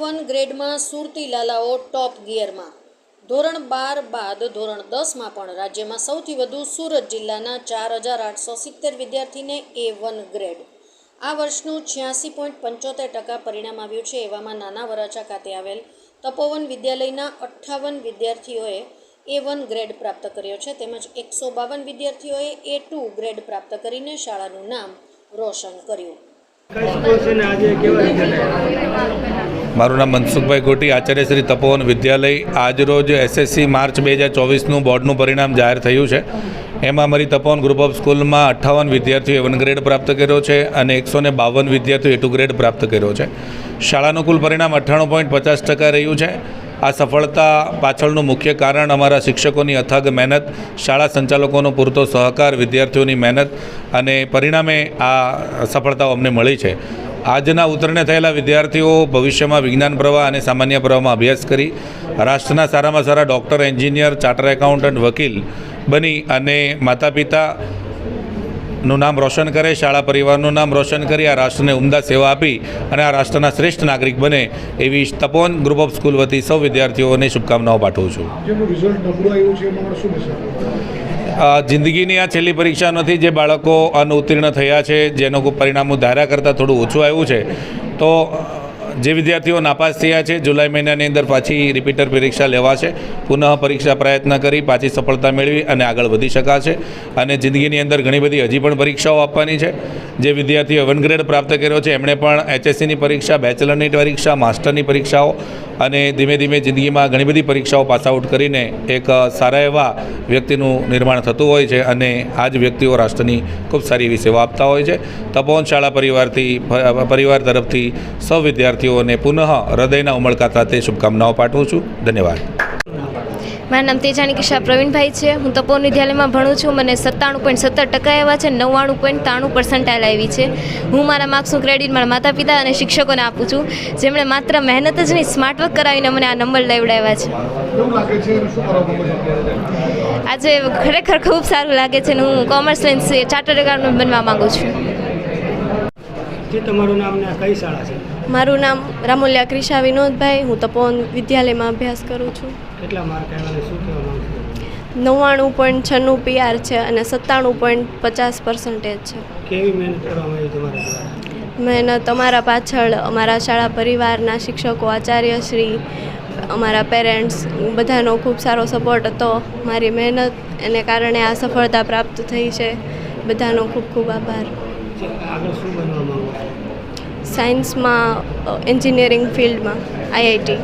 One ગ્રેડમાં સુરતી લાલાઓ ટોપ ગિયરમાં. ધોરણ બાર બાદ ધોરણ દસમાં પણ રાજ્યમાં સૌથી વધુ સુરત જિલ્લાના ચાર હજાર આઠસો સિત્તેર વિદ્યાર્થીને એ વન ગ્રેડ. આ વર્ષનું છ્યાસી પોઈન્ટ પંચોતેર ટકા પરિણામ આવ્યું છે એવામાં નાના વરાછા ખાતે આવેલ તપોવન વિદ્યાલયના અઠ્ઠાવન વિદ્યાર્થીઓએ એ વન ગ્રેડ પ્રાપ્ત કર્યો છે તેમજ એકસો બાવન વિદ્યાર્થીઓએ એ ટુ ગ્રેડ પ્રાપ્ત કરીને શાળાનું નામ રોશન કર્યું. મારું નામ મનસુખભાઈ ગોટી, આચાર્ય શ્રી તપોવન વિદ્યાલય. આજરોજ એસએસસી માર્ચ બે હજાર ચોવીસનું બોર્ડનું પરિણામ જાહેર થયું છે. એમાં અમારી તપોવન ગ્રુપ ઓફ સ્કૂલમાં અઠ્ઠાવન વિદ્યાર્થીઓએ વન ગ્રેડ પ્રાપ્ત કર્યો છે અને એકસો ને બાવન વિદ્યાર્થીઓએ ટુ ગ્રેડ પ્રાપ્ત કર્યો છે. શાળાનું કુલ પરિણામ અઠ્ઠાણું પોઈન્ટ પચાસ ટકા રહ્યું છે. આ સફળતા પાછળનું મુખ્ય કારણ અમારા શિક્ષકોની અથાગ મહેનત, શાળા સંચાલકોનો પૂરતો સહકાર, વિદ્યાર્થીઓની મહેનત અને પરિણામે આ સફળતાઓ અમને મળી છે. આજના ઉત્તીર્ણ થયેલા વિદ્યાર્થીઓ ભવિષ્યમાં વિજ્ઞાન પ્રવાહ અને સામાન્ય પ્રવાહમાં અભ્યાસ કરી, રાષ્ટ્રના સારામાં સારા ડૉક્ટર, એન્જિનિયર, ચાર્ટર એકાઉન્ટન્ટ, વકીલ બની અને માતા પિતા નું નામ રોશન કરે શાળા પરિવારનું નામ રોશન કરી આ રાષ્ટ્રને ઉમદા સેવા આપી અને આ રાષ્ટ્રના શ્રેષ્ઠ નાગરિક બને એવી તપોવન ગ્રુપ ઓફ સ્કૂલ વતી સૌ વિદ્યાર્થીઓને શુભકામનાઓ પાઠવું છું. જિંદગીની આ છેલ્લી પરીક્ષા નથી જે બાળકો અનઉત્તીર્ણ થયા છે જેનું પરિણામો ધાર્યા કરતાં થોડું ઓછું આવ્યું છે તો જે વિદ્યાર્થીઓ નાપાસ થયા છે, જુલાઈ મહિનાની અંદર પાછી રિપીટર પરીક્ષા લેવાશે. પુનઃ પરીક્ષા પ્રયત્ન કરી, પાછી સફળતા મેળવી અને આગળ વધી શકાશે. અને જિંદગીની અંદર ઘણી બધી હજી પણ પરીક્ષાઓ આપવાની છે. જે વિદ્યાર્થીઓ વન ગ્રેડ પ્રાપ્ત કર્યો છે, એમણે પણ એચએસસીની પરીક્ષા બેચલરની પરીક્ષા માસ્ટરની પરીક્ષાઓ અને ધીમે ધીમે જિંદગીમાં ઘણી બધી પરીક્ષાઓ પાસ આઉટ કરીને એક સારા એવા વ્યક્તિનું નિર્માણ થતું હોય છે અને આ જ વ્યક્તિઓ રાષ્ટ્રની ખૂબ સારી એવી સેવા આપતા હોય છે. તપોવન શાળા પરિવારથી પરિવાર તરફથી સૌ વિદ્યાર્થીઓને પુનઃ હૃદયના ઉમળકા સાથે શુભકામનાઓ પાઠવું છું. ધન્યવાદ. મારું નામ તેજાની કિશા પ્રવીણભાઈ છે. હું તપોવન વિદ્યાલયમાં ભણું છું. મને સત્તાણું પોઈન્ટ સત્તર ટકા એવા છે નવ્વાણું પોઈન્ટ ત્રાણું પર્સન્ટાઇલ આવી છે. હું મારા માર્ક્સનું ક્રેડિટ મારા માતા પિતા અને શિક્ષકોને આપું છું. જેમણે માત્ર મહેનત જ નહીં સ્માર્ટ વર્ક કરાવીને મને આ નંબર લેવડાવ્યા છે. આજે ખરેખર ખૂબ સારું લાગે છે અને હું કોમર્સ લઈને ચાર્ટર્ડ એકાઉન્ટ બનવા માગું છું. જે તમારું નામ ને કઈ શાળા છે? મારું નામ રામોલિયા ક્રિશા વિનોદભાઈ. હું તપોવન વિદ્યાલયમાં અભ્યાસ કરું છું. કેટલા માર્ક આવ્યા શું કહેવા માંગશો? નવ્વાણું પોઈન્ટ છન્નું પીઆર છે અને સત્તાણું પોઈન્ટ પચાસ પર્સન્ટેજ છે. કેવી મહેનત કરવામાં આવી તમારા મહેનત અમારા પાછળ અમારા શાળા પરિવારના શિક્ષકો આચાર્યશ્રી અમારા પેરેન્ટ્સ બધાનો ખૂબ સારો સપોર્ટ હતો. મારી મહેનત એને કારણે આ સફળતા પ્રાપ્ત થઈ છે. બધાનો ખૂબ ખૂબ આભાર. આગળ શું બનવા માંગો સાયન્સમાં એન્જિનિયરિંગ ફિલ્ડમાં આઈઆઈટી.